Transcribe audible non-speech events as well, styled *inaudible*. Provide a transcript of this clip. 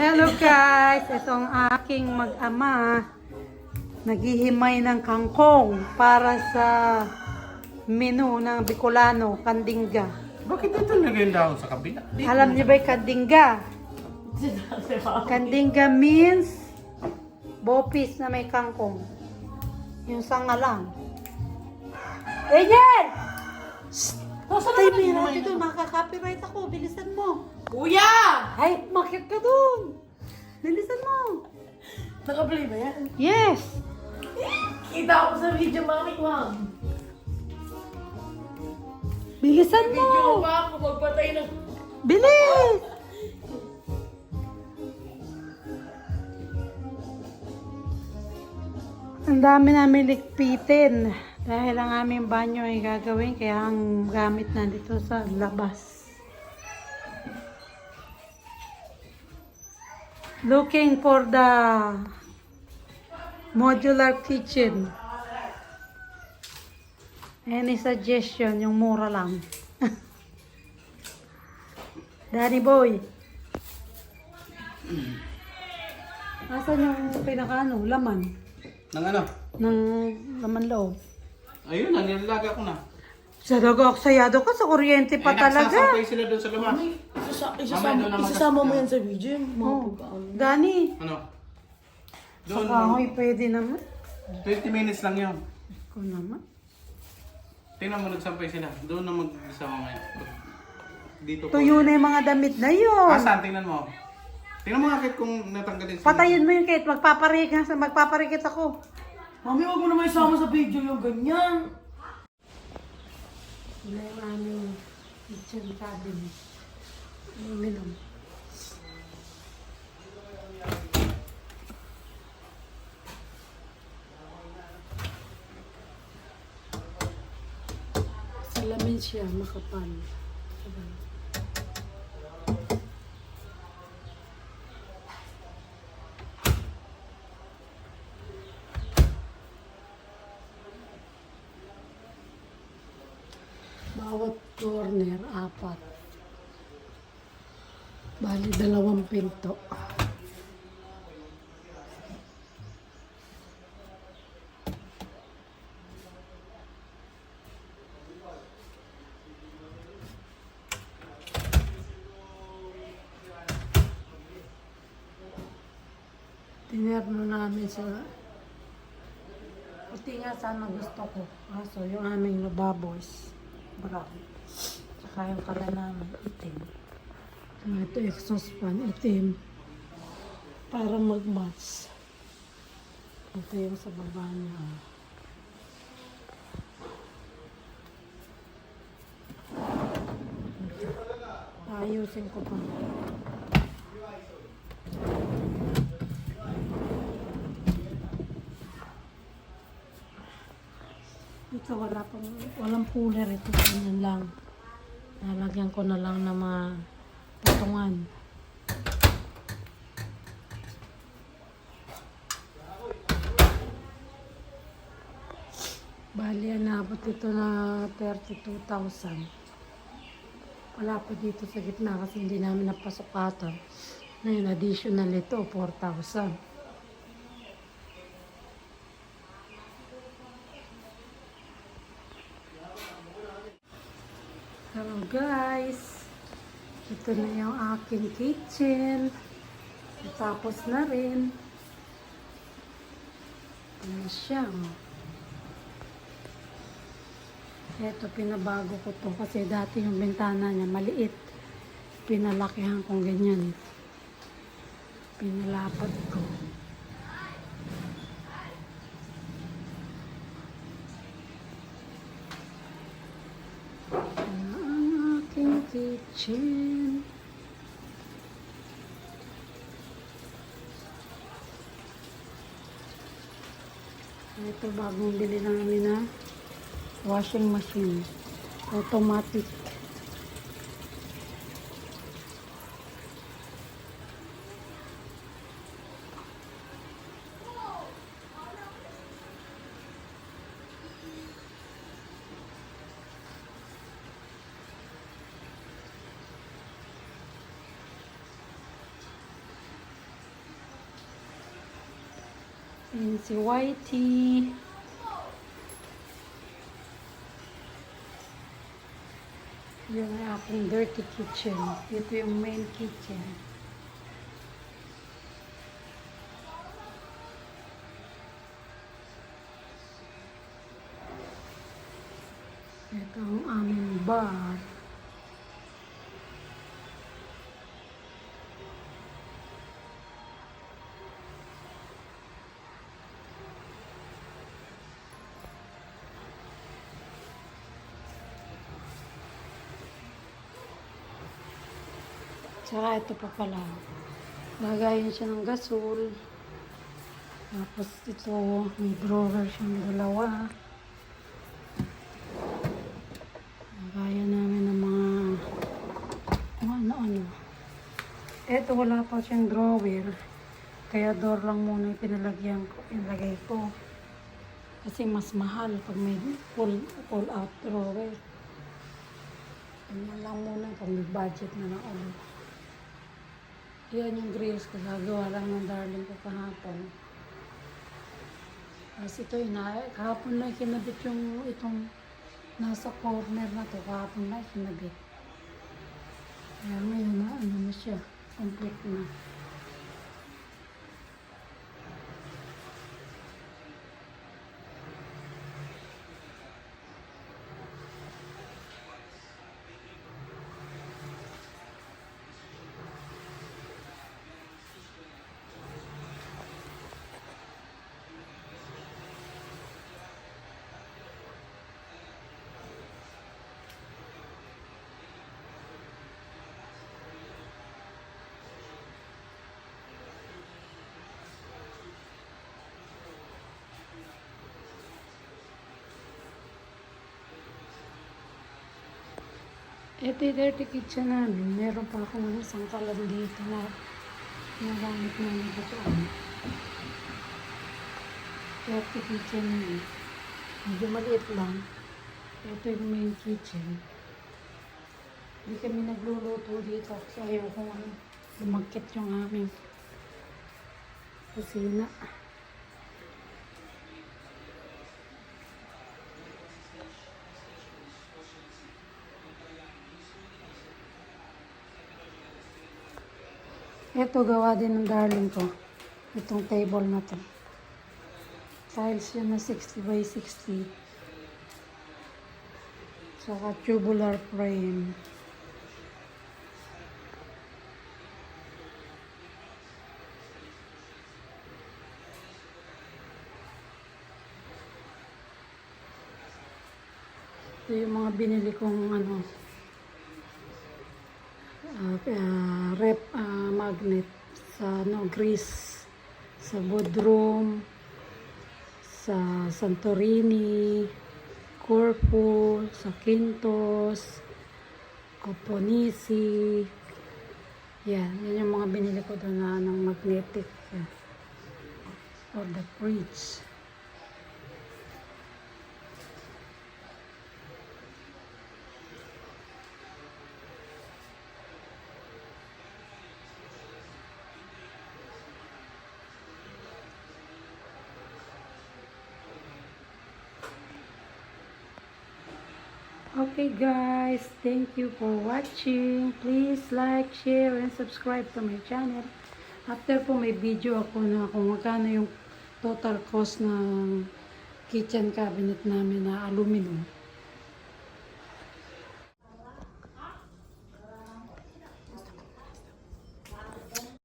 Hello guys! Ito ang aking mag-ama. Naghihimay ng kangkong para sa menu ng Bicolano, Kandinga. Bakit ito lagay daw sa kabila? Alam niyo ba yung Kandinga? Kandinga means bopis na may kangkong. Yung sanga lang. Patay mo yan natin doon. Makaka-copyright ako. Bilisan mo. Kuya! Ay, makit ka doon. Bilisan mo. Naka-play ba yan? Yes. Kita ko sa video, mami, ma'am. Bilisan Video ko mo. pa ako magpatay ng... Bilis. Ang dami namin likpitin. Dahil ang aming banyo ay gagawin, kaya ang gamit nandito sa labas. Looking for the modular kitchen. Any suggestion? Yung mura lang. *laughs* Danny boy. Asan yung pinaka ano, laman? Nang ano? Ng laman loob. Ayun na, nilalaga ko na. Sa dagok-sayado ka sa kuryente pa eh, talaga. nagsasampay sila doon sa labas. Isasa- isasama, doon naman isasama kasi- mo yan sa video, yung mga Oh. Dani, Ano? sa Doon, kahoy pwede naman. 20 minutes lang yun. Ko naman. Tingnan mo, nagsampay sila. Doon na mag-isa mamaya. Dito po. Tuyo na yung mga damit na yun. Asan? Tingnan mo. Tingnan mo nga kahit kung natanggalin sila. Patayin mo yung kahit magpaparikit, magpaparikit ako. Mami, huwag mo naman isama sa video yung ganyan. Yung aming kitchen cabinet. Uminom. Salamin siya, makapal. Apat. Bali, dalawang pinto. Tinerno namin sa Puti nga sana gusto ko. Kaso yung aming lababoys, brown. Tsaka yung kala namin, itim. Saka ito exhaust fan, itim. Para mag-match. Ito yung sa baba niya. Ayusin ko pa. Ito wala pang, walang cooler ito. Ganyan lang. Lalagyan ko na lang ng mga patungan. Bali, nabot ito na 32,000. Wala pa dito sa gitna kasi hindi namin napasukatan. Ngayon, additional ito, 4,000. Hello guys! Ito na yung aking kitchen. Tapos na rin. Ayan siya. oh. Ito, pinabago ko to kasi dati yung bintana niya maliit. Pinalakihan kong ganyan. Pinalapat ko. Ayan ang aking kitchen. Ito bagong bili namin na washing machine. Automatic. Ayan si Whitey. Yun ang aking dirty kitchen. Ito yung main kitchen. Ito ang aming bar. Tsaka ito pa pala. Lagayan siya ng gasol. Tapos ito, may drawer siyang dalawa. Lagayan namin ng mga ano-ano. Ito wala pa siyang drawer. Kaya door lang muna yung pinalagyan ko, pinalagay ko. Kasi mas mahal pag may pull, pull out drawer. Ganyan lang muna pag budget na na ulit. Yan yung grills ko. Gagawa lang ng darling ko kahapon. Kasi ito, ina, kahapon na kinabit yung itong nasa corner na to. Kahapon na kinabit. Kaya ngayon na, ano na siya. Complete na. Ito yung dirty kitchen namin. Meron pa akong isang kalan dito na nagamit namin dito. Dirty kitchen yun. Medyo maliit lang. Ito yung main kitchen. Hindi kami nagluluto dito kasi ayaw ko lumagkit yung aming kusina. Ito gawa din ng darling ko. Itong table na to. Tiles yun na 60 by 60. Saka tubular frame. Ito yung mga binili kong ano, ah, ah, rep ah, magnet sa ano, Greece, sa Bodrum, sa Santorini, Corfu, sa Quintos, Coponisi. Yan, yan yung mga binili ko doon na ng magnetic for the fridge. Okay guys, thank you for watching. Please like, share, and subscribe to my channel. After po may video ako na kung magkano yung total cost ng kitchen cabinet namin na aluminum.